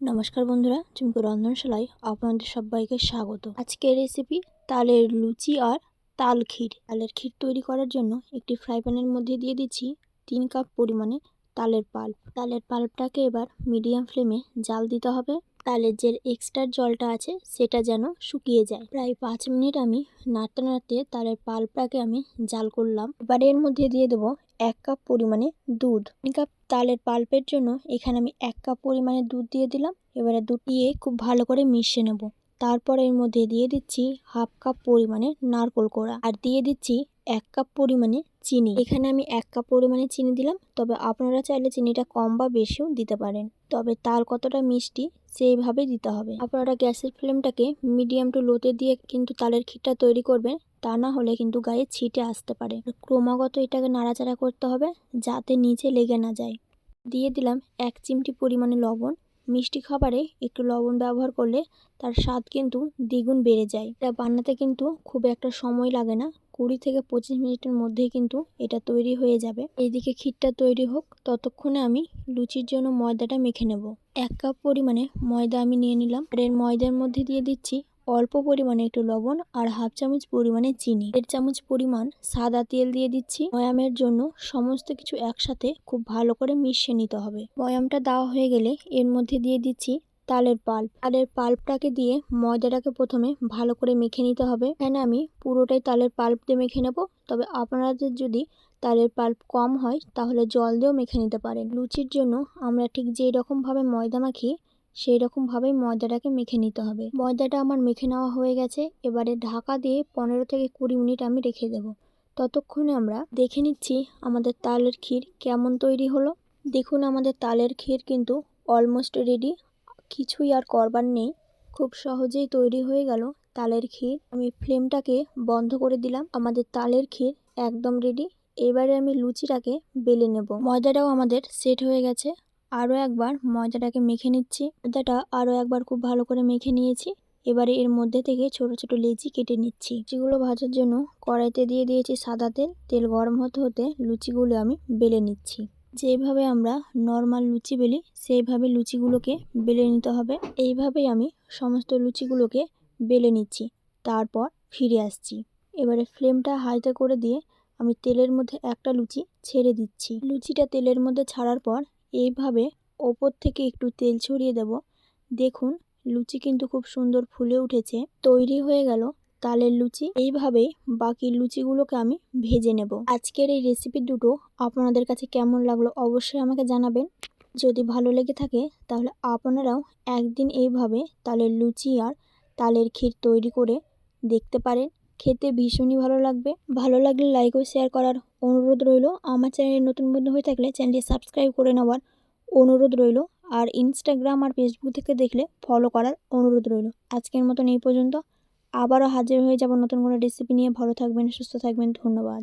নমস্কার বন্ধুরা, চুমকু রন্ধনশালায় আপনাদের সবাইকে স্বাগত। আজকের রেসিপি তালের লুচি আর তাল ক্ষীর। তালের ক্ষীর তৈরি করার জন্য একটি ফ্রাই প্যানের মধ্যে দিয়ে দিচ্ছি তিন কাপ পরিমাণে তালের পাল্প। তালের পাল্পটাকে এবার মিডিয়াম ফ্লেমে জাল দিতে হবে। তালের যে এক্সট্রা জলটা আছে, সেটা যেন শুকিয়ে যায়। প্রায় পাঁচ মিনিট আমি নাড়তে নাড়তে তালের পাল্পটাকে আমি জাল করলাম। এবার এর মধ্যে দিয়ে দেবো এক কাপ পরিমাণে দুধ। তিন কাপ তালের পাল্পের জন্য এখানে আমি এক কাপ পরিমাণে দুধ দিয়ে দিলাম। এবারে দুধ দিয়ে খুব ভালো করে মিশিয়ে নেব। তারপর এর মধ্যে দিয়ে দিচ্ছি হাফ কাপ পরিমাণে নারকোল কোড়া। আর দিয়ে দিচ্ছি এক কাপ পরিমাণে চিনি। এখানে আমি এক কাপ পরিমাণে চিনি দিলাম। তবে আপনারা চাইলে চিনিটা কম বা বেশিও দিতে পারেন। তবে তাল কতটা মিষ্টি সেইভাবে দিতে হবে। আপনারা গ্যাসের ফ্লেমটাকে মিডিয়াম টু লোতে দিয়ে কিন্তু তালের ক্ষীরটা তৈরি করবেন, তা না হলে কিন্তু গায়ে ছিটে আসতে পারে। ক্রমাগত এটাকে নাড়াচাড়া করতে হবে যাতে নিচে লেগে না যায়। দিয়ে দিলাম এক চিমটি পরিমাণে লবণ। মিষ্টি খাবারে একটু লবণ ব্যবহার করলে তার স্বাদ কিন্তু দ্বিগুণ বেড়ে যায়। এটা বানাতে কিন্তু খুব একটা সময় লাগে না। কুড়ি থেকে পঁচিশ মিনিটের মধ্যেই কিন্তু এটা তৈরি হয়ে যাবে। এইদিকে ক্ষীরটা তৈরি হোক, ততক্ষণে আমি লুচির জন্য ময়দাটা মেখে নেব। এক কাপ পরিমাণে ময়দা আমি নিয়ে নিলাম। আর এর ময়দার মধ্যে দিয়ে দিচ্ছি অল্প পরিমাণে একটু লবণ আর হাফ চামচ পরিমাণে চিনি। দেড় চামচ পরিমাণ সাদা তেল দিয়ে দিচ্ছি। ময়ামের জন্য সমস্ত কিছু একসাথে খুব ভালো করে মিশিয়ে নিতে হবে। ময়ামটা দেওয়া হয়ে গেলে এর মধ্যে দিয়ে দিচ্ছি তালের পাল্প। তালের পাল্পটাকে দিয়ে ময়দাটাকে প্রথমে ভালো করে মেখে নিতে হবে। এখানে আমি পুরোটাই তালের পাল্প দিয়ে মেখে নেব। তবে আপনাদের যদি তালের পাল্প কম হয়, তাহলে জল দিয়েও মেখে নিতে পারেন। লুচির জন্য আমরা ঠিক যেই রকমভাবে ময়দা মাখি, সেই রকমভাবেই ময়দাটাকে মেখে নিতে হবে। ময়দাটা আমার মেখে নেওয়া হয়ে গেছে। এবারে ঢাকা দিয়ে পনেরো থেকে কুড়ি মিনিট আমি রেখে দেব। ততক্ষণে আমরা দেখে নিচ্ছি আমাদের তালের ক্ষীর কেমন তৈরি হলো। দেখুন আমাদের তালের ক্ষীর কিন্তু অলমোস্ট রেডি কিছুই আর করবার নেই। খুব সহজেই তৈরি হয়ে গেল তালের ক্ষীর। আমি ফ্লেমটাকে বন্ধ করে দিলাম। আমাদের তালের ক্ষীর একদম রেডি এবারে আমি লুচিটাকে বেলে নেব। ময়দাটাও আমাদের সেট হয়ে গেছে। আরও একবার ময়দাটাকে মেখে নিচ্ছি। ময়দাটা আরও একবার খুব ভালো করে মেখে নিয়েছি। এবারে এর মধ্যে থেকে ছোট ছোট লেচি কেটে নিচ্ছি। লুচিগুলো ভাজার জন্য কড়াইতে দিয়ে দিয়েছি সাদা তেল। তেল গরম হতে হতে লুচিগুলো আমি বেলে নিচ্ছি। যেভাবে আমরা নর্মাল লুচি বেলি, সেইভাবে লুচিগুলোকে বেলে নিতে হবে। এইভাবেই আমি সমস্ত লুচিগুলোকে বেলে নিচ্ছি। তারপর ফিরে আসছি। এবারে ফ্লেমটা হাইতে করে দিয়ে আমি তেলের মধ্যে একটা লুচি ছেড়ে দিচ্ছি। লুচিটা তেলের মধ্যে ছাড়ার পর এইভাবে ওপর থেকে একটু তেল ছড়িয়ে দেব। দেখুন, লুচি কিন্তু খুব সুন্দর ফুলে উঠেছে। তৈরি হয়ে গেল তালের লুচি। এইভাবে বাকি লুচিগুলোকে আমি ভেজে নেব। আজকের এই রেসিপি দুটো আপনাদের কাছে কেমন লাগল অবশ্যই আমাকে জানাবেন। যদি ভালো লেগে থাকে তাহলে আপনারাও একদিন এইভাবে তালের লুচি আর তালের ক্ষীর তৈরি করে দেখতে পারেন। খেতে ভীষণই ভালো লাগবে। ভালো লাগলে লাইক ও শেয়ার করার অনুরোধ রইল। আমার চ্যানেলে নতুন বন্ধু হয়ে থাকলে চ্যানেলটি সাবস্ক্রাইব করে নেওয়ার অনুরোধ রইল। আর ইনস্টাগ্রাম আর ফেসবুক থেকে দেখলে ফলো করার অনুরোধ রইল। আজকের মতন এই পর্যন্ত। আবারও হাজির হয়ে যাব নতুন কোনো রেসিপি নিয়ে। ভালো থাকবেন সুস্থ থাকবেন ধন্যবাদ।